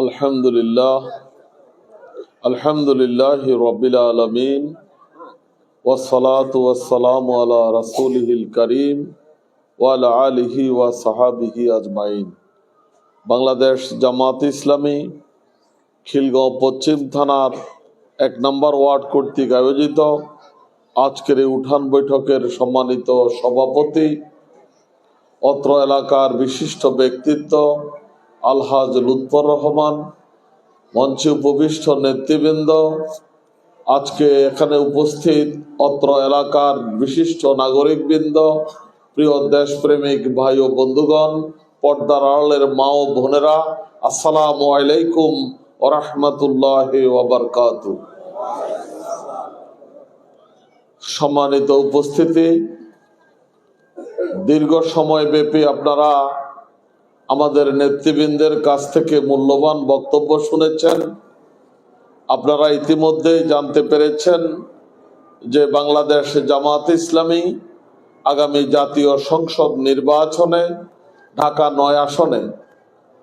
আলহামদুলিল্লাহ আলহামদুলিল্লাহ রবিল আলমিন ওসলাত ওয়াসালাম আলা রাসূলিহিল করিম ওয়ালা আলিহি ওয়া সাহাবিহি আজমাইন। বাংলাদেশ জামাত ইসলামী খিলগাঁও পশ্চিম থানার এক নম্বর ওয়ার্ড কর্তৃক আয়োজিত আজকের এই উঠান বৈঠকের সম্মানিত সভাপতি, অত্র এলাকার বিশিষ্ট ব্যক্তিত্ব আলহাজ লুৎফর রহমান, মঞ্চে উপবিষ্ট নেতৃবৃন্দ। আজকে এখানে উপস্থিত অত্র এলাকার বিশিষ্ট নাগরিকবৃন্দ, প্রিয় দেশপ্রেমিক ভাই ও বন্ধুগণ, পর্দার আড়ালের মা ও বোনেরা, আসসালামু আলাইকুম। সম্মানিত উপস্থিতি, দীর্ঘ সময় ব্যাপী আপনারা আমাদের নেতৃবৃন্দের কাছ থেকে মূল্যবান বক্তব্য শুনেছেন। আপনারা ইতিমধ্যেই জানতে পেরেছেন যে বাংলাদেশ জামাত ইসলামী আগামী জাতীয় সংসদ নির্বাচনে ঢাকা নয় আসনে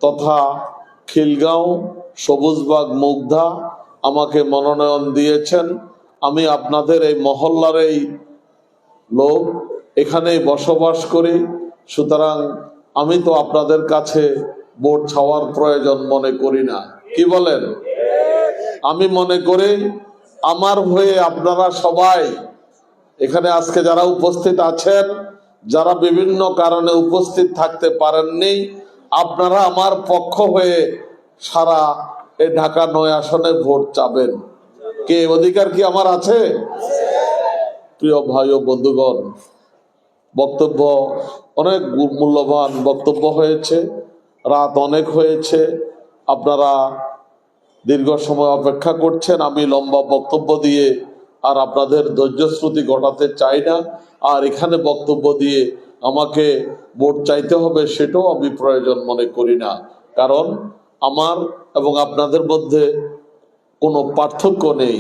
তথা খিলগাঁও সবুজবাগ মুগ্ধা আমাকে মনোনয়ন দিয়েছেন। আমি আপনাদের এই মহল্লার এই লোক, এখানেই বসবাস করি। সুতরাং আমি তো আপনাদের কাছে ভোট ছাওয়ার প্রয়োজন মনে করি না। কি বলেন? আমি মনে করি আমার হয়ে আপনারা সবাই এখানে আজকে যারা উপস্থিত আছেন, যারা বিভিন্ন কারণে উপস্থিত থাকতে পারেননি, আপনারা আমার পক্ষ হয়ে সারা এই ঢাকা নয় আসনে ভোট চাবেন। কে? অধিকার কি আমার আছে? প্রিয় ভাই ও বন্ধুগণ, বক্তব্য অনেক মূল্যবান বক্তব্য হয়েছে, রাত অনেক হয়েছে। আপনারা দীর্ঘ সময় অপেক্ষা করছেন, আমি লম্বা বক্তব্য দিয়ে আর আপনাদের ধৈর্যশ্রুতি ঘটাতে চাই না। আর এখানে বক্তব্য দিয়ে আমাকে ভোট চাইতে হবে, সেটাও আমি প্রয়োজন মনে করি না। কারণ আমার এবং আপনাদের মধ্যে কোনো পার্থক্য নেই।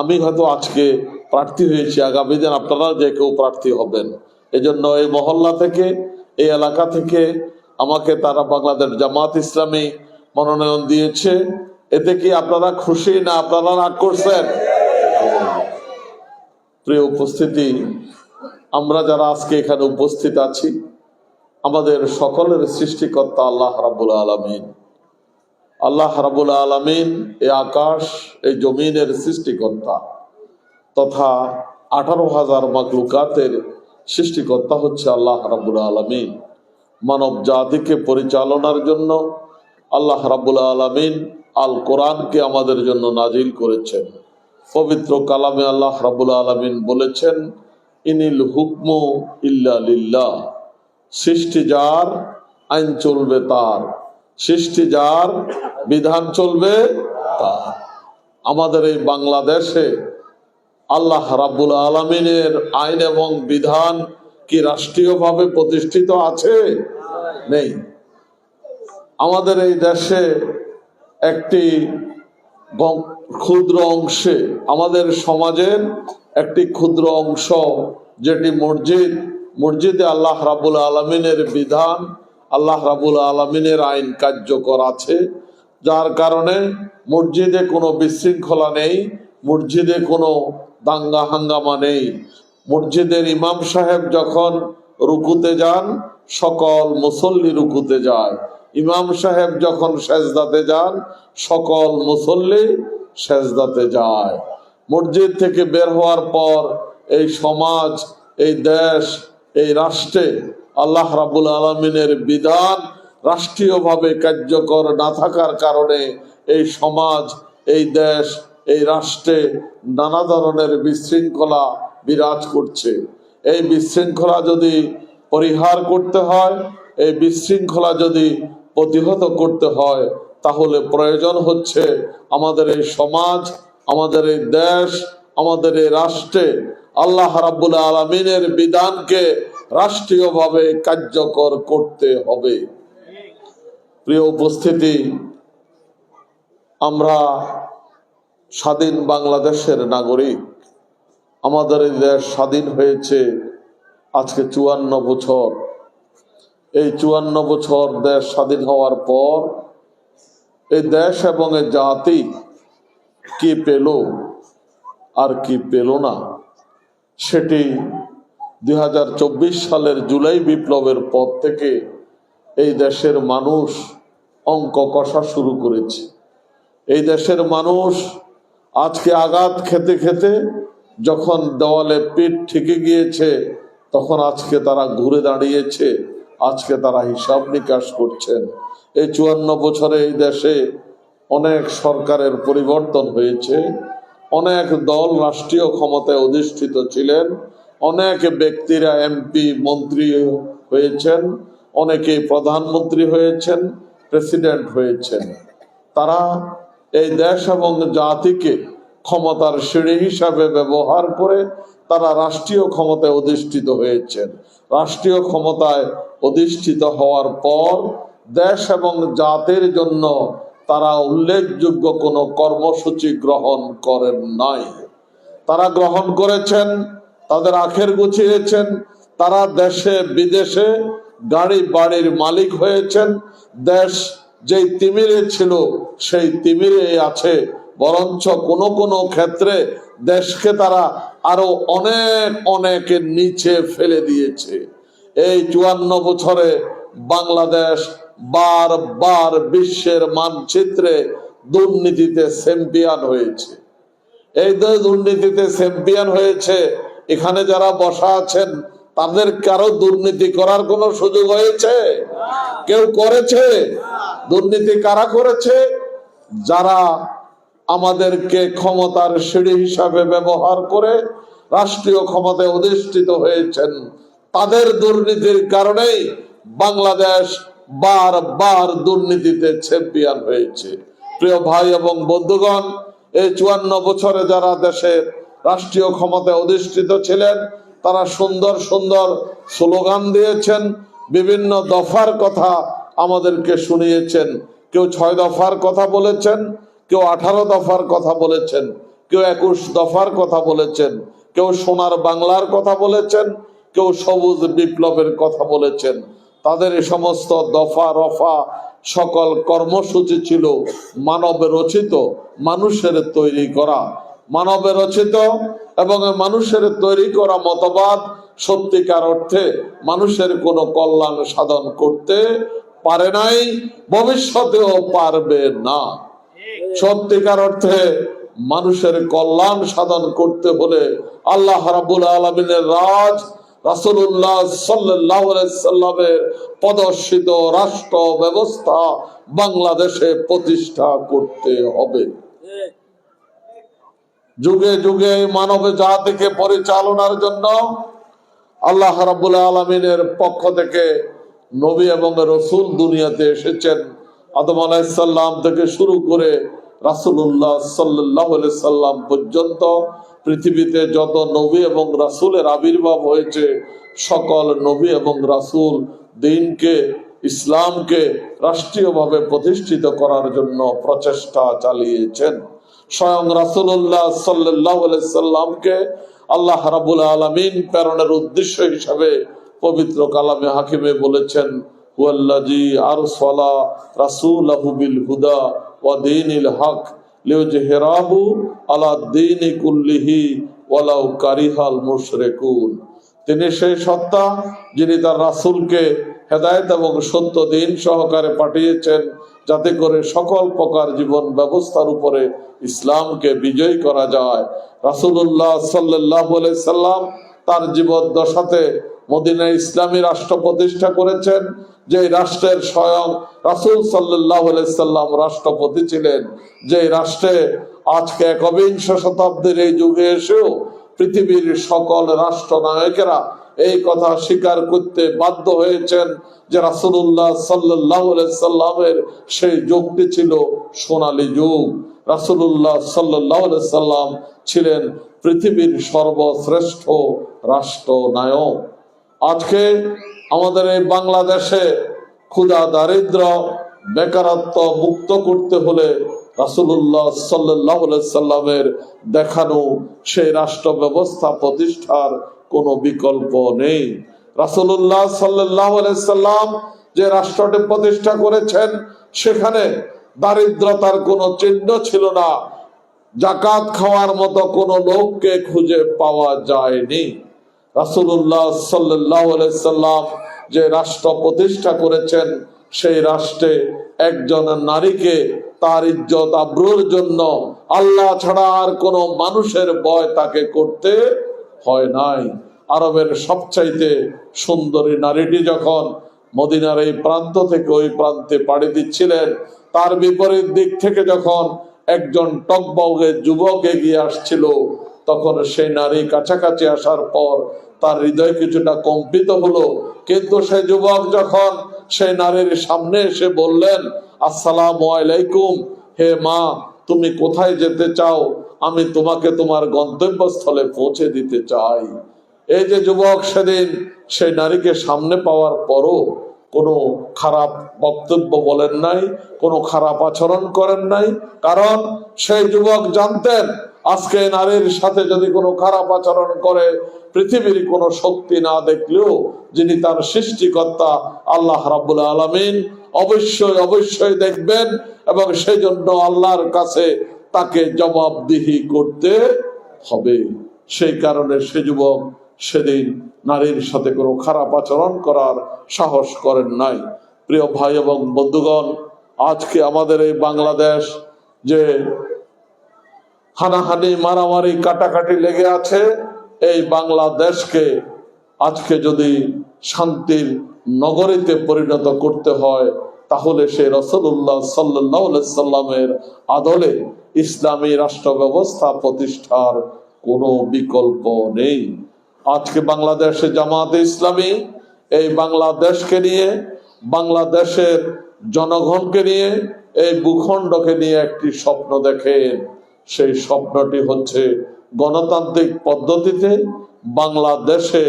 আমি হয়তো আজকে প্রার্থী হয়েছি, আগামী দিন আপনারা যে কেউ প্রার্থী হবেন। এজন্য এই মহল্লা থেকে, এই এলাকা থেকে আমাকে তারা বাংলাদেশ জামাত ইসলামী মনোনয়ন দিয়েছে। এতে কি আপনারা খুশি না আপনারা রাগ করছেন? প্রিয় উপস্থিতি, আমরা যারা আজকে এখানে উপস্থিত আছি, আমাদের সকলের সৃষ্টিকর্তা আল্লাহ রাবুল আলমিন। আল্লাহ রাবুল আলমিন এই আকাশ, এই জমিনের সৃষ্টিকর্তা তথা আঠারো হাজার মাকলুকাতের সৃষ্টিকর্তা হচ্ছে আল্লাহ রাবুল আলমিন। মানব জাতিকে পরিচালনার জন্য আল্লাহ রাবুল আলমিন আল কোরআনকে আমাদের জন্য নাজিল করেছেন। পবিত্র কালামে আল্লাহ রাবুল আলমিন বলেছেন, ইনিল হুকমু ইল্লা সৃষ্টি যার, আইন চলবে তার। সৃষ্টি যার, বিধান চলবে তার। আমাদের এই বাংলাদেশে আল্লাহ রাব্বুল আলমিনের আইন এবং বিধান কি রাষ্ট্রীয়ভাবে প্রতিষ্ঠিত আছে? নেই। আমাদের এই দেশে একটি ক্ষুদ্র অংশে, আমাদের সমাজের একটি ক্ষুদ্র অংশ, যেটি মসজিদ, মসজিদে আল্লাহ রাবুল আলমিনের বিধান আল্লাহ রাবুল আলমিনের আইন কার্যকর আছে, যার কারণে মসজিদে কোনো বিশৃঙ্খলা নেই, মসজিদে কোনো দাঙ্গা হাঙ্গামা নেই। মসজিদের ইমাম সাহেব যখন রুকুতে যান, সকল মুসল্লি রুকুতে যায়। ইমাম সাহেব যখন সেজদাতে যান, সকল মুসল্লি সেজদাতে যায়। মসজিদ থেকে বের হওয়ার পর এই সমাজ, এই দেশ, এই রাষ্ট্রে আল্লাহ রাবুল আলমিনের বিধান রাষ্ট্রীয়ভাবে কার্যকর না থাকার কারণে এই সমাজ, এই দেশ, এই রাষ্ট্রে নানা ধরনের বিশৃঙ্খলা বিরাজ করছে। এই বিশৃঙ্খলা যদি পরিহার করতে হয়, এই বিশৃঙ্খলা যদি প্রতিহত করতে হয়, তাহলে প্রয়োজন হচ্ছে আমাদের এই সমাজ, আমাদের এই দেশ, আমাদের এই রাষ্ট্রে আল্লাহ রাব্বুল আলমিনের বিধানকে রাষ্ট্রীয়ভাবে কার্যকর করতে হবে। প্রিয় উপস্থিতি, আমরা স্বাধীন বাংলাদেশের নাগরিক। আমাদের এই দেশ স্বাধীন হয়েছে আজকে চুয়ান্ন বছর। এই চুয়ান্ন বছর দেশ স্বাধীন হওয়ার পর এই দেশ এবং এই জাতি কি পেল আর কি পেল না, সেটি দুই হাজার চব্বিশ সালের জুলাই বিপ্লবের পর থেকে এই দেশের মানুষ অঙ্ক কষা শুরু করেছে। এই দেশের মানুষ আজকে আঘাত খেতে খেতে যখন দেওয়ালে পিঠ ঠেকে গিয়েছে, তখন আজকে তারা ঘুরে দাঁড়িয়েছে, আজকে তারা হিসাব নিকাশ করছেন। এই চুয়ান্ন বছরে এই দেশে অনেক সরকারের পরিবর্তন হয়েছে, অনেক দল রাষ্ট্রীয় ক্ষমতায় অধিষ্ঠিত ছিলেন অনেক ব্যক্তিরা এমপি মন্ত্রী হয়েছেন অনেকে প্রধানমন্ত্রী হয়েছেন, প্রেসিডেন্ট হয়েছেন। তারা এই দেশ এবং জাতিকে ক্ষমতার সিঁড়ি হিসাবে ব্যবহার করে তারা রাষ্ট্রীয় ক্ষমতায় অধিষ্ঠিত হয়েছেন। রাষ্ট্রীয় ক্ষমতায় অধিষ্ঠিত হওয়ার পর দেশ এবং জাতির জন্য তারা উল্লেখযোগ্য কোনো কর্মসূচি গ্রহণ করেন নাই। তারা গ্রহণ করেছেন তাদের আখের গুছিয়েছেন তারা দেশে, বিদেশে গাড়ি বাড়ির মালিক হয়েছেন। দেশ যেই তিমিরে ছিল, সেই তিমিরে আছে। বরঞ্চ কোনো কোনো ক্ষেত্রে দেশকে তারা আরও অনেক অনেক নিচে ফেলে দিয়েছে। এই চুয়ান্ন বছরে বাংলাদেশ বার বার বিশ্বের মানচিত্রে দুর্নীতিতে চ্যাম্পিয়ন হয়েছে। এই দুর্নীতিতে চ্যাম্পিয়ন হয়েছে এখানে যারা বসা আছেন তাদের কারও দুর্নীতি করার কোনো সুযোগ হয়েছে? কেউ করেছে? দুর্নীতি কারা করেছে? যারা আমাদেরকে ক্ষমতার সিঁড়ি হিসাবে ব্যবহার করে রাষ্ট্রীয় ক্ষমতায় অধিষ্ঠিত হয়েছেন, তাদের দুর্নীতির কারণেই বাংলাদেশ বার বার দুর্নীতিতে চ্যাম্পিয়ন হয়েছে। প্রিয় ভাই এবং বন্ধুগণ, এই চুয়ান্ন বছরে যারা দেশের রাষ্ট্রীয় ক্ষমতায় অধিষ্ঠিত ছিলেন। তারা সুন্দর সুন্দর স্লোগান দিয়েছেন। বিভিন্ন দফার কথা আমাদেরকে শুনিয়েছেন। কেউ ছয় দফার কথা বলেছেন, কেউ আঠারো দফার কথা বলেছেন, কেউ একুশ দফার কথা বলেছেন, কেউ সোনার বাংলার কথা বলেছেন, কেউ সবুজ বিপ্লবের কথা বলেছেন। তাদের এই সমস্ত দফা রফা সকল কর্মসূচি ছিল মানব রচিত মানুষের তৈরি করা। মানব রচিত এবং মানুষের তৈরি করা মতবাদ সত্যিকার অর্থে মানুষের কোনো কল্যাণ সাধন করতে পারে নাই, ভবিষ্যতেও পারবে না। সত্যিকার অর্থে মানুষের কল্যাণ সাধন করতে হলে আল্লাহ রাবুল আলমিনের রাজ রাষ্ট্র ব্যবস্থা বাংলাদেশে প্রতিষ্ঠা করতে হবে। যুগে যুগে মানব জাতিকে পরিচালনার জন্য আল্লাহ রাবুল আলমিনের পক্ষ থেকে নবী এবং রসুল দুনিয়াতে এসেছেন। আদম আলাইসাল্লাম থেকে শুরু করে রাসুল্লাহ সাল্লাহ সাল্লাম পর্যন্ত পৃথিবীতে যত নবী এবং রাসুলের আবির্ভাব হয়েছে, সকল নবী এবং রাসুল দিনকে, ইসলামকে রাষ্ট্রীয়ভাবে প্রতিষ্ঠিত করার জন্য প্রচেষ্টা চালিয়েছেন। স্বয়ং রাসুল্লাহ সাল্লাহ সাল্লামকে আল্লাহ রাবুল আলমিন প্রেরণের উদ্দেশ্য হিসাবে পবিত্র কালামে হাকিমে বলেছেন বিল হুদা ওয়া হক কুল্লিহি ওয়ালাউ কারিহাল তিনি সেই সত্তা যিনি তার রাসূলকে হেদায়েত এবং সত্য দিন সহকারে পাঠিয়েছেন যাতে করে সকল প্রকার জীবন ব্যবস্থার উপরে ইসলামকে বিজয় করা যায়। রাসূলুল্লাহ সাল্লাল্লাহু আলাইহি সাল্লাম তার জীবন দশাতে মদিনা ইসলামী রাষ্ট্র প্রতিষ্ঠা করেছেন। যে রাষ্ট্রের স্বয়ং রাসুল সাল্লাহ সাল্লাম রাষ্ট্রপতি ছিলেন। যে রাষ্ট্রে আজকে একবিংশ শতাব্দীর এই যুগে এসেও পৃথিবীর সকল রাষ্ট্র নায়কেরা এই কথা স্বীকার করতে বাধ্য হয়েছেন যে রাসুল্লাহ সাল্লাহ সাল্লামের সেই যুগটি ছিল সোনালী যুগ। রাসুল্লাহ সাল্লাহ সাল্লাম ছিলেন পৃথিবীর সর্বশ্রেষ্ঠ রাষ্ট্র নায়ক আজকে আমাদের এই বাংলাদেশে ক্ষুধা দারিদ্র, বেকারত্ব মুক্ত করতে হলে রাসুল্লাহ সাল্লাহ সাল্লামের দেখানো সেই রাষ্ট্র ব্যবস্থা প্রতিষ্ঠার কোনো বিকল্প নেই। রাসুল্লাহ সাল্লাহ সাল্লাম যে রাষ্ট্রটি প্রতিষ্ঠা করেছেন, সেখানে দারিদ্রতার কোনো চিহ্ন ছিল না। জাকাত খাওয়ার মতো কোনো লোককে খুঁজে পাওয়া যায়নি। রাসুল্লাহ সাল্লাহ সাল্লাম যে রাষ্ট্র প্রতিষ্ঠা করেছেন, সেই রাষ্ট্রে একজন নারীকে তার ইজ্জত আব্রুর জন্য আল্লাহ ছাড়া আর কোনো মানুষের ভয় তাকে করতে হয় নাই। আরবের সবচাইতে সুন্দরী নারীটি যখন মদিনার এই প্রান্ত থেকে ওই প্রান্তে পাড়ি দিচ্ছিলেন, তার বিপরীত দিক থেকে যখন একজন টকবগে যুবক এগিয়ে আসছিল, তখন সেই নারী কাছাকাছি আসার পর তার হৃদয় কিছুটা কম্পিত হলো। কিন্তু সে যুবক যখন সেই নারীর সামনে এসে বললেন, আসসালাম আলাইকুম। হে মা, তুমি কোথায় যেতে চাও? আমি তোমাকে তোমার গন্তব্যস্থলে পৌঁছে দিতে চাই। এই যে যুবক সেদিন সেই নারীকে সামনে পাওয়ার পরও কোনো খারাপ বক্তব্য বলেন নাই, কোনো খারাপ আচরণ করেন নাই। কারণ সেই যুবক জানতেন, আজকে নারীর সাথে যদি কোনো খারাপ আচরণ করে, পৃথিবীর কোনো শক্তি না দেখলেও যিনি তার সৃষ্টিকর্তা আল্লাহ রাবুল আলমিন, অবশ্যই অবশ্যই দেখবেন এবং সেই জন্য আল্লাহর কাছে তাকে জবাবদিহি করতে হবে। সেই কারণে সে যুবক সেদিন নারীর সাথে কোনো খারাপ আচরণ করার সাহস করেন নাই। প্রিয় ভাই এবং বন্ধুগণ, আজকে আমাদের এই বাংলাদেশ যে হানাহানি, মারামারি, কাটাকাটি লেগে আছে, এই বাংলাদেশকে আজকে যদি শান্তির নগরীতে পরিণত করতে হয় তাহলে সে রসুল্লাহ সাল্লাহ সাল্লামের আদলে ইসলামী রাষ্ট্র ব্যবস্থা প্রতিষ্ঠার কোনো বিকল্প নেই। আজকে বাংলাদেশে জামাতে ইসলামী, এই বাংলাদেশকে নিয়ে, বাংলাদেশের জনগণকে নিয়ে, এই ভূখণ্ডকে নিয়ে একটি স্বপ্ন দেখেন। সেই স্বপ্নটি হচ্ছে গণতান্ত্রিক পদ্ধতিতে বাংলাদেশে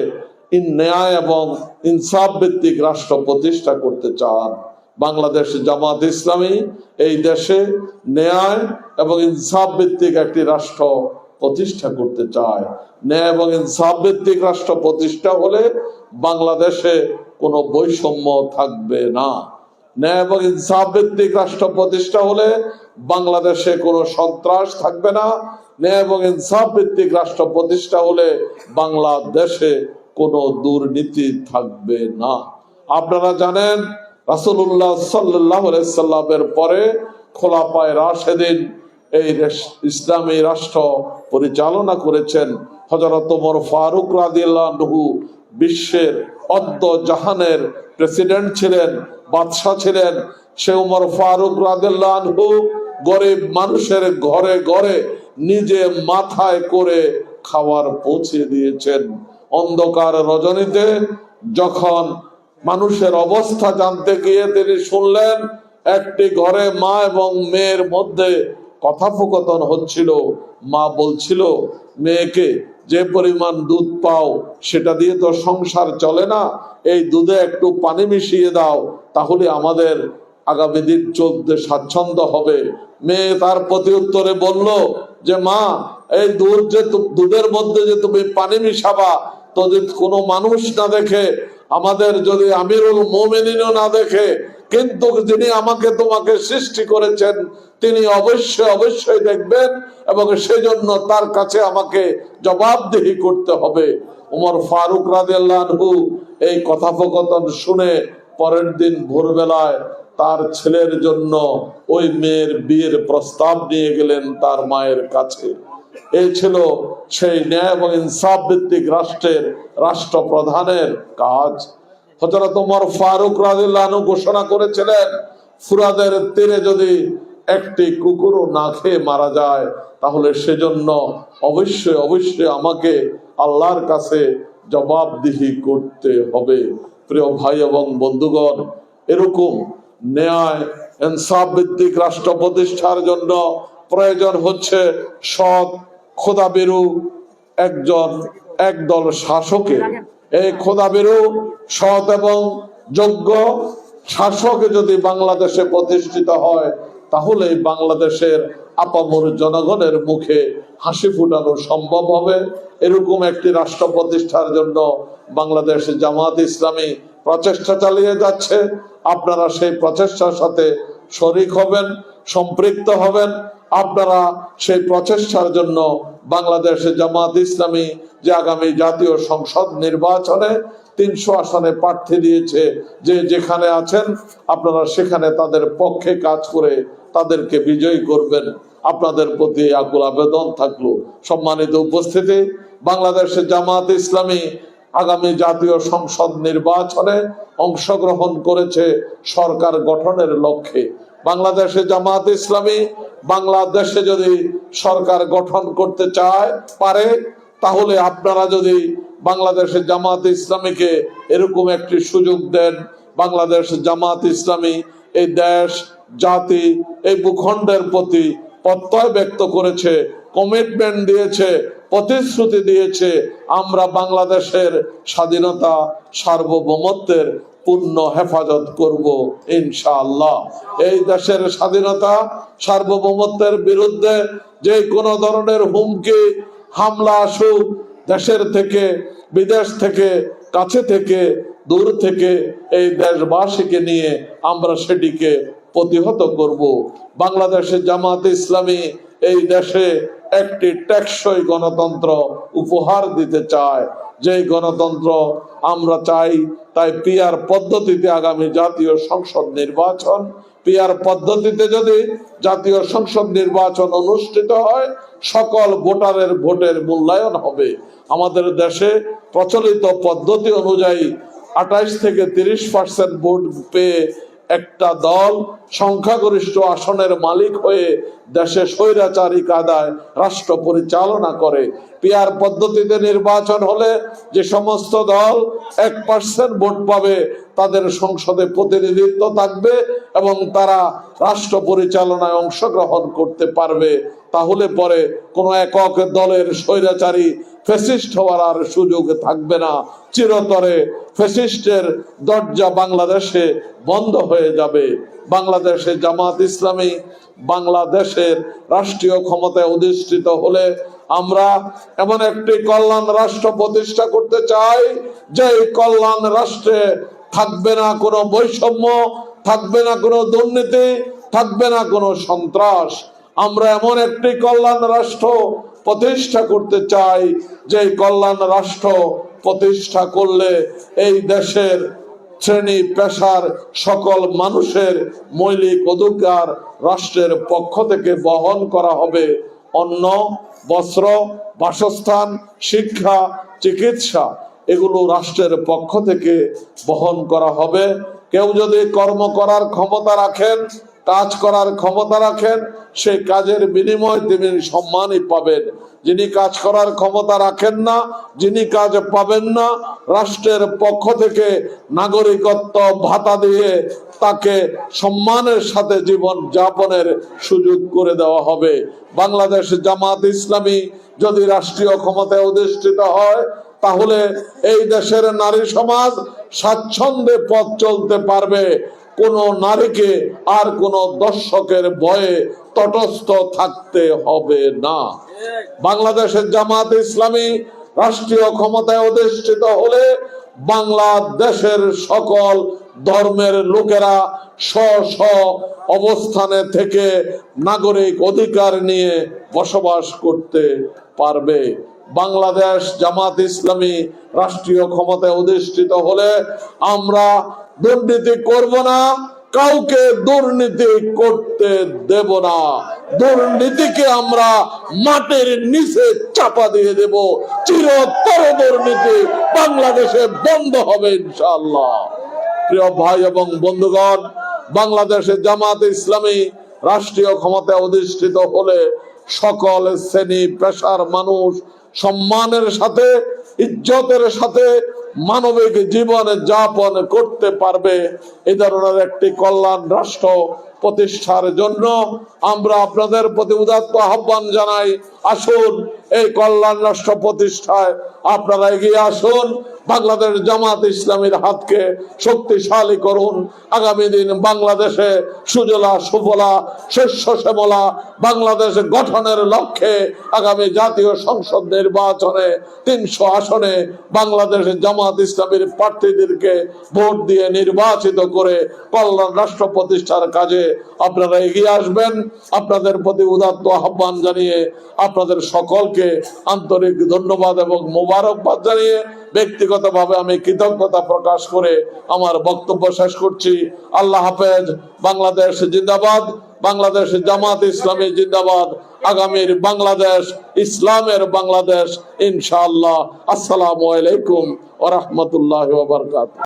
ন্যায় এবং ইনসাফ ভিত্তিক রাষ্ট্র প্রতিষ্ঠা করতে চান। বাংলাদেশ জামাত ইসলামী এই দেশে ন্যায় এবং ইনসাফ ভিত্তিক একটি রাষ্ট্র প্রতিষ্ঠা করতে চায়। ন্যায় এবং ইনসাফ ভিত্তিক রাষ্ট্র প্রতিষ্ঠা হলে বাংলাদেশে কোনো বৈষম্য থাকবে না। ন্যায় এবং ইনসাফ ভিত্তিক রাষ্ট্র প্রতিষ্ঠা হলে বাংলাদেশে কোনো সন্ত্রাস থাকবে না। ন্যায় এবং ইনসাফ ভিত্তিক রাষ্ট্র প্রতিষ্ঠা হলে বাংলাদেশে কোনো দুর্নীতি থাকবে না। আপনারা জানেন রাসুল্লাহ সাল্লাহ সাল্লামের পরে খোলাপায় রাশেদিন এই ইসলামী রাষ্ট্র পরিচালনা করেছেন হজরত ওমর ফারুক রাদিল্লাহু বিশ্বের অদ্য জাহানের প্রেসিডেন্ট ছিলেন, বাদশাহ ছিলেন। সে উমর ফারুক রাদিল্লাহু গরিব মানুষের ঘরে ঘরে নিজে মাথায় করে খাবার পৌঁছে দিয়েছেন। অন্ধকার রজনীতে যখন মানুষের অবস্থা জানতে গিয়ে তিনি শুনলেন, একটি ঘরে মা এবং মেয়ের মধ্যে কথোপকথন হচ্ছিল। মা বলছিল, মেয়েকে যে পরিমাণ দুধ পাও, সেটা দিয়ে তো সংসার চলে না। এই দুধে একটু পানি মিশিয়ে দাও, তাহলে আমাদের আগামী দিন চলতে স্বাচ্ছন্দ্য হবে। মেয়ে তার প্রতি উত্তরে বলল, যে মা, এই দুধ যে দুধের মধ্যে যে তুমি পানি মিশাবা, তো যদি কোনো মানুষ না দেখে আমাদের যদি আমিরুল মোমেনিনও না দেখে, কিন্তু যিনি আমাকে তোমাকে সৃষ্টি করেছেন, তিনি অবশ্যই অবশ্যই দেখবেন এবং সেজন্য তার কাছে আমাকে জবাবদিহি করতে হবে। উমর ফারুক রাদিয়াল্লাহু এই কথোপকথন শুনে পরের দিন ভোরবেলায় তার ছেলের জন্য ওই মেয়ের বিয়ের প্রস্তাব নিয়ে গেলেন তার মায়ের কাছে। এই ছিল সেই ন্যায় এবং ইনসাফ ভিত্তিক রাষ্ট্রের রাষ্ট্রপ্রধানের কাজ। হজরত উমর ফারুক রাদিল্লাহু ঘোষণা করেছিলেন ফুরাদের তীরে যদি একটি কুকুরও না খেয়ে মারা যায়, তাহলে সেজন্য অবশ্যই অবশ্যই আমাকে আল্লাহর কাছে জবাবদিহি করতে হবে। প্রিয় ভাই এবং বন্ধুগণ, এরকম ন্যায়, ইনসাফ ভিত্তিক রাষ্ট্র প্রতিষ্ঠার জন্য প্রয়োজন হচ্ছে সৎ খোদাবেরু একজন একদল শাসকের। এই খোদাবেরু সৎ এবং যোগ্য শাসক যদি বাংলাদেশে প্রতিষ্ঠিত হয়, তাহলে বাংলাদেশের আপামর জনগণের মুখে হাসি ফুটানো সম্ভব হবে। এরকম একটি রাষ্ট্র প্রতিষ্ঠার জন্য বাংলাদেশ জামাত ইসলামী প্রচেষ্টা চালিয়ে যাচ্ছে। আপনারা সেই প্রচেষ্টার সাথে শরিক হবেন, সম্পৃক্ত হবেন। আপনারা সেই প্রচেষ্টার জন্য বাংলাদেশে জামাত ইসলামী যে আগামী জাতীয় সংসদ নির্বাচনে তিনশো আসনে প্রার্থী দিয়েছে, যে যেখানে আছেন, আপনারা সেখানে তাদের পক্ষে কাজ করে তাদেরকে বিজয়ী করবেন। আপনাদের প্রতি আকুল আবেদন থাকল। সম্মানিত উপস্থিতি, বাংলাদেশে জামাত ইসলামী আগামী জাতীয় সংসদ নির্বাচনে অংশগ্রহণ করেছে সরকার গঠনের লক্ষ্যে। বাংলাদেশে জামাত ইসলামী বাংলাদেশে যদি সরকার গঠন করতে চায়, পারে, তাহলে আপনারা যদি বাংলাদেশের জামাত ইসলামীকে এরকম একটি সুযোগ দেন, বাংলাদেশ জামাত ইসলামী এই দেশ, জাতি, এই ভূখণ্ডের প্রতি প্রত্যয় ব্যক্ত করেছে কমিটমেন্ট দিয়েছে, প্রতিশ্রুতি দিয়েছে, আমরা বাংলাদেশের স্বাধীনতা সার্বভৌমত্বের পূর্ণ হেফাজত করব, ইনশাআল্লাহ। এই দেশের স্বাধীনতা সার্বভৌমত্বের বিরুদ্ধে যে কোনো ধরনের হুমকি, হামলা আসুক দেশের থেকে, বিদেশ থেকে, কাছে থেকে, দূর থেকে এই দেশবাসীকে নিয়ে আমরা সেটিকে প্রতিহত করব। বাংলাদেশের জামাত ইসলামী এই দেশে একটি টেকসই গণতন্ত্র উপহার দিতে চায়। যে গণতন্ত্র আমরা চাই, তাই পিয়ার পদ্ধতিতে আগামী জাতীয় সংসদ নির্বাচন, পিয়ার পদ্ধতিতে যদি জাতীয় সংসদ নির্বাচন অনুষ্ঠিত হয়, সকল ভোটারের ভোটের মূল্যায়ন হবে। আমাদের দেশে প্রচলিত পদ্ধতি অনুযায়ী আঠাইশ থেকে তিরিশ পার্সেন্ট ভোট পেয়ে একটা দল সংখ্যাগরিষ্ঠ আসনের মালিক হয়ে দেশে স্বৈরাচারী কাদায় রাষ্ট্র পরিচালনা করে। পিয়ার পদ্ধতিতে নির্বাচন হলে যে সমস্ত দল এক পার্সেন্ট ভোট পাবে, তাদের সংসদে প্রতিনিধিত্ব থাকবে এবং তারা রাষ্ট্র পরিচালনায় অংশগ্রহণ করতে পারবে। তাহলে পরে কোনো একক দলের স্বৈরাচারী ফেসিস্ট হওয়ার আর সুযোগ থাকবে না। চিরতরে ফেসিস্টের দরজা বাংলাদেশে বন্ধ হয়ে যাবে। বাংলাদেশে জামাত ইসলামী বাংলাদেশের রাষ্ট্রীয় ক্ষমতায় অধিষ্ঠিত হলে আমরা এমন একটি কল্যাণ রাষ্ট্র প্রতিষ্ঠা করতে চাই যে কল্যাণ রাষ্ট্রে থাকবে না কোনো বৈষম্য, থাকবে না কোনো দুর্নীতি, থাকবে না কোনো সন্ত্রাস। আমরা এমন একটি কল্যাণ রাষ্ট্র প্রতিষ্ঠা করতে চাই যে কল্যাণ রাষ্ট্র প্রতিষ্ঠা করলে এই দেশের শ্রেণি পেশার সকল মানুষের মৌলিক অধিকার রাষ্ট্রের পক্ষ থেকে বহন করা হবে। অন্ন, বস্ত্র, বাসস্থান, শিক্ষা, চিকিৎসা এগুলো রাষ্ট্রের পক্ষ থেকে বহন করা হবে। কেউ যদি কর্ম করার ক্ষমতা রাখেন কাজ করার ক্ষমতা রাখেন, সেই কাজের বিনিময় তিনি সম্মানই পাবেন। যিনি কাজ করার ক্ষমতা রাখেন না, যিনি কাজ পাবেন না, রাষ্ট্রের পক্ষ থেকে নাগরিকত্ব ভাতা দিয়ে তাকে সম্মানের সাথে জীবন যাপনের সুযোগ করে দেওয়া হবে। বাংলাদেশ জামাত ইসলামী যদি রাষ্ট্রীয় ক্ষমতায় অধিষ্ঠিত হয়, তাহলে এই দেশের নারী সমাজ স্বাচ্ছন্দ্যে পথ চলতে পারবে। কোন নারীকে আর কোন দর্শকের ভয়ে তটস্থ থাকতে হবে না। বাংলাদেশের জামাত ইসলামী রাষ্ট্রীয় ক্ষমতায় অধিষ্ঠিত হলে বাংলাদেশের সকল ধর্মের লোকেরা স্ব স্ব অবস্থানে থেকে নাগরিক অধিকার নিয়ে বসবাস করতে পারবে। বাংলাদেশ জামাত ইসলামী রাষ্ট্রীয় ক্ষমতায় অধিষ্ঠিত হলে আমরা দুর্নীতি করব না, কাউকে দুর্নীতি করতে দেব না। দুর্নীতিকে আমরা মাটির নিচে চাপা দিয়ে দেব। চিরতর দুর্নীতি বাংলাদেশে বন্ধ হবে ইনশাআল্লাহ। প্রিয় ভাই এবং বন্ধুগণ, বাংলাদেশে জামাত ইসলামী রাষ্ট্রীয় ক্ষমতায় অধিষ্ঠিত হলে সকল শ্রেণি পেশার মানুষ সম্মানের সাথে, ইজ্জতের সাথে মানবিক জীবনে যাপন করতে পারবে। এ ধরনের একটি কল্যাণ রাষ্ট্র প্রতিষ্ঠার জন্য আমরা আপনাদের প্রতি উদাত্ত আহ্বান জানাই। আসুন এই কল্যাণ রাষ্ট্র প্রতিষ্ঠায় আপনারা এগিয়ে আসুন। বাংলাদেশ জামাত ইসলামের হাতকে শক্তিশালী করুন। আগামী দিন বাংলাদেশে সুজলা, সুফলা, শস্য শ্যামলা বাংলাদেশ গঠনের লক্ষ্যে আগামী জাতীয় সংসদ নির্বাচনে তিনশো আসনে বাংলাদেশ জামাত ইসলামের প্রার্থীদেরকে ভোট দিয়ে নির্বাচিত করে কল্যাণ রাষ্ট্র প্রতিষ্ঠার কাজে আপনারা এগিয়ে আসবেন। আপনাদের প্রতি উদাত্ত আহ্বান জানিয়ে আপনাদের সকলকে আন্তরিক ধন্যবাদ এবং মোবারকবাদ জানিয়ে ব্যক্তিগতভাবে আমি কৃতজ্ঞতা প্রকাশ করে আমার বক্তব্য শেষ করছি। আল্লাহ হাফেজ, বাংলাদেশ জিন্দাবাদ, বাংলাদেশ জামাত ইসলামী জিন্দাবাদ, আগামীর বাংলাদেশ, ইসলামের বাংলাদেশ, ইনশাআল্লাহ। আসসালামু আলাইকুম ওয়া রাহমাতুল্লাহি ওয়া বারাকাতুহু।